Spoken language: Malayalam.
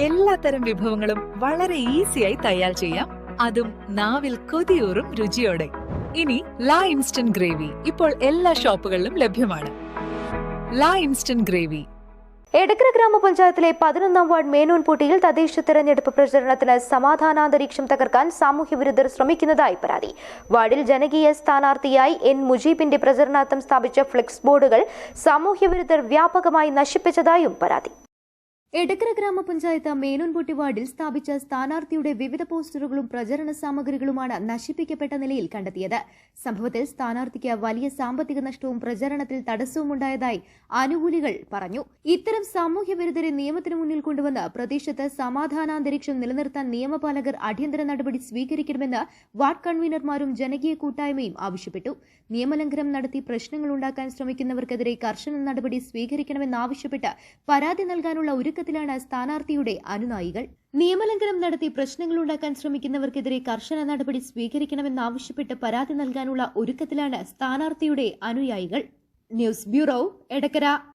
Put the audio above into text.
എല്ലാത്തരം വിഭവങ്ങളും വളരെ ഈസിയായി തയ്യാർ ചെയ്യാം. അതും നാവിൽ കൊതിയൂറും രുചിയോടെ. ഇനി ലാ ഇൻസ്റ്റന്റ് ഗ്രേവി ഇപ്പോൾ എല്ലാ ഷോപ്പുകളിലും ലഭ്യമാണ്. ലാ ഇൻസ്റ്റന്റ് ഗ്രേവി. എടക്കര ഗ്രാമപഞ്ചായത്തിലെ പതിനൊന്നാം വാർഡ് മേനോൻ പൂട്ടിയിൽ തദ്ദേശ തെരഞ്ഞെടുപ്പ് പ്രചരണത്തിന് സമാധാനാന്തരീക്ഷം തകർക്കാൻ സാമൂഹ്യ വിരുദ്ധർ ശ്രമിക്കുന്നതായി പരാതി. വാർഡിൽ ജനകീയ സ്ഥാനാർത്ഥിയായി എൻ മുജീബിന്റെ പ്രചരണാർത്ഥം സ്ഥാപിച്ച ഫ്ലെക്സ് ബോർഡുകൾ സാമൂഹ്യ വിരുദ്ധർ വ്യാപകമായി നശിപ്പിച്ചതായും പരാതി. എടക്കര ഗ്രാമപഞ്ചായത്ത് മേനോൻപൊട്ടി വാർഡിൽ സ്ഥാപിച്ച സ്ഥാനാർത്ഥിയുടെ വിവിധ പോസ്റ്ററുകളും പ്രചരണ സാമഗ്രികളുമാണ് നശിപ്പിക്കപ്പെട്ട നിലയിൽ കണ്ടെത്തിയത്. സംഭവത്തിൽ സ്ഥാനാർത്ഥിക്ക് വലിയ സാമ്പത്തിക നഷ്ടവും പ്രചരണത്തിൽ തടസ്സവും ഉണ്ടായതായി അനുകൂലികൾ പറഞ്ഞു. ഇത്തരം സാമൂഹ്യവിരുദ്ധരെ നിയമത്തിന് മുന്നിൽ കൊണ്ടുവന്ന് പ്രദേശത്ത് സമാധാനാന്തരീക്ഷം നിലനിർത്താൻ നിയമപാലകർ അടിയന്തര നടപടി സ്വീകരിക്കണമെന്ന് വാർഡ് കൺവീനർമാരും ജനകീയ കൂട്ടായ്മയും ആവശ്യപ്പെട്ടു. നിയമലംഘനം നടത്തി പ്രശ്നങ്ങൾ ഉണ്ടാക്കാൻ ശ്രമിക്കുന്നവർക്കെതിരെ കർശന നടപടി സ്വീകരിക്കണമെന്നാവശ്യപ്പെട്ട് പരാതി നൽകാനുള്ള ഒരുക്കത്തിലാണ് സ്ഥാനാർത്ഥിയുടെ അനുനായികൾ. നിയമലംഘനം നടത്തി പ്രശ്നങ്ങൾ ഉണ്ടാക്കാൻ ശ്രമിക്കുന്നവർക്കെതിരെ കർശന നടപടി സ്വീകരിക്കണമെന്നാവശ്യപ്പെട്ട് പരാതി നൽകാനുള്ള ഒരുക്കത്തിലാണ് സ്ഥാനാർത്ഥിയുടെ അനുയായികൾ. News bureau Edakkara.